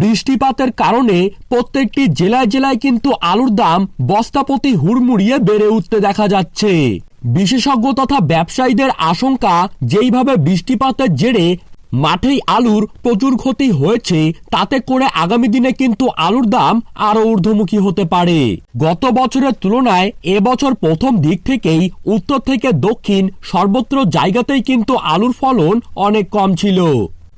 বৃষ্টিপাতের কারণে প্রত্যেকটি জেলায় জেলায় কিন্তু আলুর দাম বস্তাপতি হুড়মুড়িয়ে বেড়ে উঠতে দেখা যাচ্ছে। বিশেষজ্ঞ তথা ব্যবসায়ীদের আশঙ্কা যেইভাবে বৃষ্টিপাতের জেরে মাঠেই আলুর প্রচুর ক্ষতি হয়েছে, তাতে করে আগামী দিনে কিন্তু আলুর দাম আরও ঊর্ধ্বমুখী হতে পারে। গত বছরের তুলনায় এবছর প্রথম দিক থেকেই উত্তর থেকে দক্ষিণ সর্বত্র জায়গাতেই কিন্তু আলুর ফলন অনেক কম ছিল।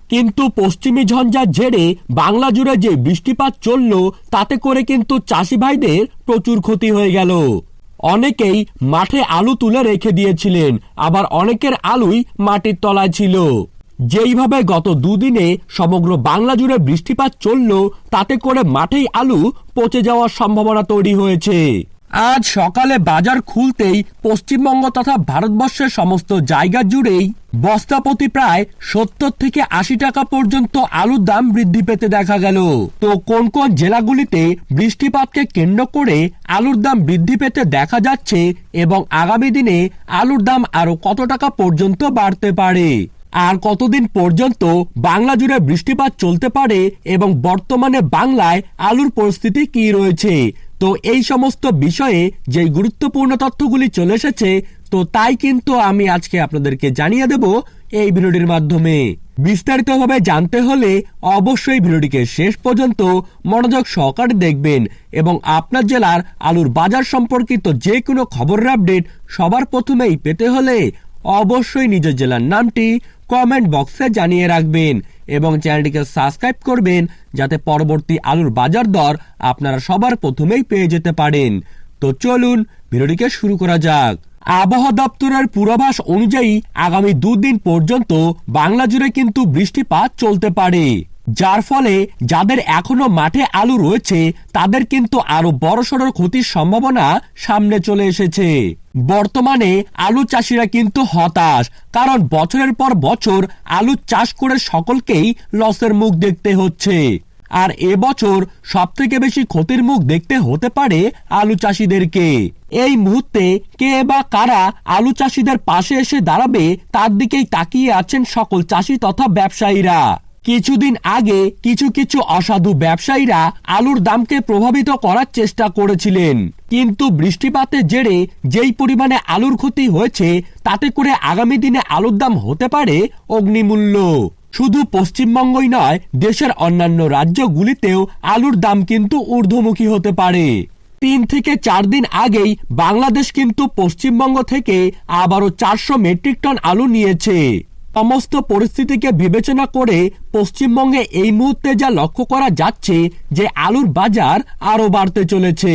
কিন্তু পশ্চিমী ঝঞ্ঝার জেরে বাংলা জুড়ে যে বৃষ্টিপাত চলল, তাতে করে কিন্তু চাষি ভাইদের প্রচুর ক্ষতি হয়ে গেল। অনেকেই মাঠে আলু তুলে রেখে দিয়েছিলেন, আবার অনেকের আলুই মাটির তলায় ছিল। যেইভাবে গত দুদিনে সমগ্র বাংলা জুড়ে বৃষ্টিপাত চলল, তাতে করে মাঠেই আলু পচে যাওয়ার সম্ভাবনা তৈরি হয়েছে। আজ সকালে বাজার খুলতেই পশ্চিমবঙ্গ তথা ভারতবর্ষের সমস্ত জায়গা জুড়েই বস্তাপতি প্রায় সত্তর থেকে আশি টাকা পর্যন্ত আলুর দাম বৃদ্ধি পেতে দেখা গেল। তো কোন কোন জেলাগুলিতে বৃষ্টিপাতকে কেন্দ্র করে আলুর দাম বৃদ্ধি পেতে দেখা যাচ্ছে এবং আগামী দিনে আলুর দাম আরও কত টাকা পর্যন্ত বাড়তে পারে? আর কতদিন পর্যন্ত বাংলা জুড়ে বৃষ্টিপাত চলতে পারে এবং বর্তমানে বাংলায় আলুর পরিস্থিতি কি রয়েছে? তো এই সমস্ত বিষয়ে যে গুরুত্বপূর্ণ তথ্যগুলি চলে এসেছে, তো তাই কিন্তু আমি আজকে আপনাদেরকে জানিয়ে দেব এই ভিডিওটির মাধ্যমে। বিস্তারিতভাবে জানতে হলে অবশ্যই ভিডিওটিকে শেষ পর্যন্ত মনোযোগ সহকারে দেখবেন এবং আপনার জেলার আলুর বাজার সম্পর্কিত যে কোনো খবরের আপডেট সবার প্রথমেই পেতে হলে অবশ্যই নিজের জেলার নামটি কমেন্ট বক্সে জানিয়ে রাখবেন। এবং চ্যানেলটিকে সাবস্ক্রাইব করবেন যাতে পরবর্তী আলুর বাজার দর আপনারা সবার প্রথমেই পেয়ে যেতে পারেন। তো চলুন ভিডিওটিকে শুরু করা যাক। আবহাওয়া দপ্তরের পূর্বাভাস অনুযায়ী আগামী দুদিন পর্যন্ত বাংলা জুড়ে কিন্তু বৃষ্টিপাত চলতে পারে। যার ফলে যাদের এখনও মাঠে আলু রয়েছে, তাদের কিন্তু আরও বড়সড় ক্ষতির সম্ভাবনা সামনে চলে এসেছে। বর্তমানে আলু চাষিরা কিন্তু হতাশ, কারণ বছরের পর বছর আলু চাষ করে সকলকেই লসের মুখ দেখতে হচ্ছে। আর এবছর সব থেকে বেশি ক্ষতির মুখ দেখতে হতে পারে আলু চাষিদেরকে। এই মুহূর্তে কে বা কারা আলু চাষিদের পাশে এসে দাঁড়াবে, তার দিকেই তাকিয়ে আছেন সকল চাষি তথা ব্যবসায়ীরা। কিছুদিন আগে কিছু কিছু অসাধু ব্যবসায়ীরা আলুর দামকে প্রভাবিত করার চেষ্টা করেছিলেন। কিন্তু বৃষ্টিপাতের জেরে যেই পরিমাণে আলুর ক্ষতি হয়েছে, তাতে করে আগামী দিনে আলুর দাম হতে পারে অগ্নিমূল্য। শুধু পশ্চিমবঙ্গই নয়, দেশের অন্যান্য রাজ্যগুলিতেও আলুর দাম কিন্তু ঊর্ধ্বমুখী হতে পারে। তিন থেকে চার দিন আগেই বাংলাদেশ কিন্তু পশ্চিমবঙ্গ থেকে আবারও চারশো মেট্রিক টন আলু নিয়েছে। সমস্ত পরিস্থিতিকে বিবেচনা করে পশ্চিমবঙ্গে এই মুহূর্তে যা লক্ষ্য করা যাচ্ছে যে আলুর বাজার আরও বাড়তে চলেছে।